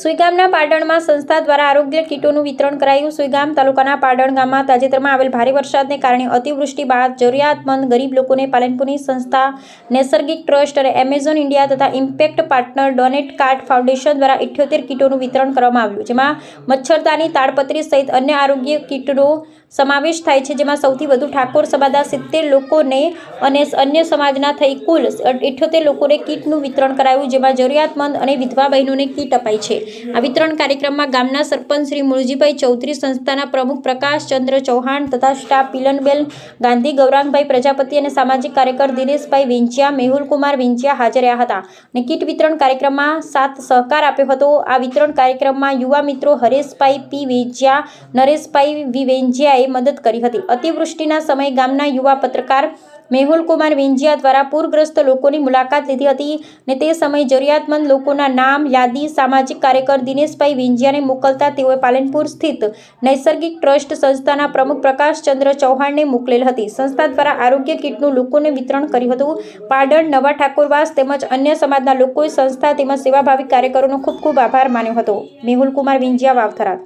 સુઈગામના પાટણમાં સંસ્થા દ્વારા આરોગ્ય કીટોનું વિતરણ કરાયું. સુઈગામ તાલુકાના પાટણ ગામમાં તાજેતરમાં આવેલ ભારે વરસાદને કારણે અતિવૃષ્ટિ બાદ જરૂરિયાતમંદ ગરીબ લોકોને પાલનપુરની સંસ્થા, નૈસર્ગિક ટ્રસ્ટ અને એમેઝોન ઇન્ડિયા તથા impact partner donate card foundation દ્વારા ઇઠ્યોતેર કીટોનું વિતરણ કરવામાં આવ્યું, જેમાં મચ્છરતાની તાડપત્રી સહિત અન્ય આરોગ્ય કીટનો સમાવેશ થાય છે, જેમાં સૌથી વધુ ઠાકોર સમાજના સિત્તેર લોકોને અને અન્ય સમાજના થઈ કુલ ઇઠ્યોતેર લોકોને કીટનું વિતરણ કરાયું, જેમાં જરૂરિયાતમંદ અને વિધવા બહેનોને કીટ અપાઈ છે. આ વિતરણ કાર્યક્રમમાં ગામના સરપંચ શ્રી મુળજીભાઈ ચૌધરી, સંસ્થાના પ્રમુખ પ્રકાશચંદ્ર ચૌહાણ તથા સ્ટાફ પિલનબેલ ગાંધી, ગૌરાંગભાઈ પ્રજાપતિ અને સામાજિક કાર્યકર દિનેશભાઈ વેંચિયા, મેહુલકુમાર વિંચિયા હાજર રહ્યા હતા અને કીટ વિતરણ કાર્યક્રમમાં સાત સહકાર આપ્યો હતો. આ વિતરણ કાર્યક્રમમાં યુવા મિત્રો હરેશભાઈ પી વેંજિયા નરેશભાઈ વી વેંજિયાએ મદદ કરી હતી. અતિવૃષ્ટિના સમયે ગામના યુવા પત્રકાર મેહુલ કુમાર વિંજિયા દ્વારા પૂરગ્રસ્ત લોકોની મુલાકાત લીધી હતી ને તે સમયે જરૂરિયાતમંદ લોકોના નામ, યાદી, સામાજિક કાર્યકર દિનેશભાઈ વિંજિયાને મોકલતા તેઓએ પાલનપુર સ્થિત નૈસર્ગિક ટ્રસ્ટ સંસ્થાના પ્રમુખ પ્રકાશચંદ્ર ચૌહાણને મોકલેલ હતી. સંસ્થા દ્વારા આરોગ્ય કીટનું લોકોને વિતરણ કર્યું હતું. પાડણ, નવા ઠાકોરવાસ તેમજ અન્ય સમાજના લોકોએ સંસ્થા તેમજ સેવાભાવી કાર્યકરોનો ખૂબ ખૂબ આભાર માન્યો હતો. મેહુલ કુમાર વિંજિયા, વાવથરા.